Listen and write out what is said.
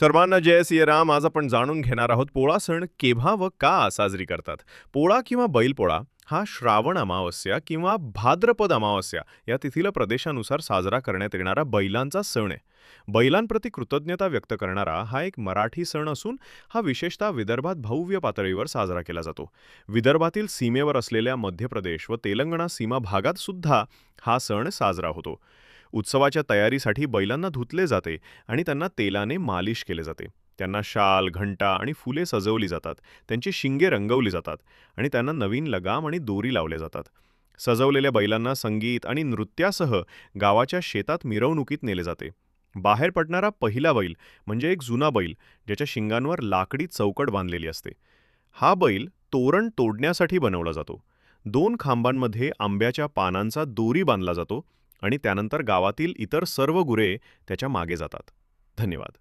सर्वांना जय सियराम. आज आपण जाणून घेणार आहोत पोळा सण केव्हा व का साजरी करतात. पोळा किंवा बैलपोळा हा श्रावण अमावस्या किंवा भाद्रपद अमावस्या या तिथीला प्रदेशानुसार साजरा करण्यात येणारा बैलांचा सण आहे. बैलांप्रती कृतज्ञता व्यक्त करणारा हा एक मराठी सण असून हा विशेषतः विदर्भात भव्य पातळीवर साजरा केला जातो. विदर्भातील सीमेवर असलेल्या मध्य प्रदेश व तेलंगणा सीमा भागात सुद्धा हा सण साजरा होतो. उत्सवाच्या तयारीसाठी बैलांना धुतले जाते आणि त्यांना तेलाने मालिश केले जाते. त्यांना शाल घंटा आणि फुले सजवली जातात. त्यांची शिंगे रंगवली जातात आणि त्यांना नवीन लगाम आणि दोरी लावले जातात. सजवलेल्या बैलांना संगीत आणि नृत्यासह गावाच्या शेतात मिरवणुकीत नेले जाते. बाहेर पडणारा पहिला बैल म्हणजे एक जुना बैल ज्याच्या शिंगांवर लाकडी चौकट बांधलेली असते. हा बैल तोरण तोडण्यासाठी बनवला जातो. दोन खांबांमध्ये आंब्याच्या पानांचा दोरी बांधला जातो आणि त्यानंतर गावातील इतर सर्व गुरे त्याच्यामागे जातात. धन्यवाद.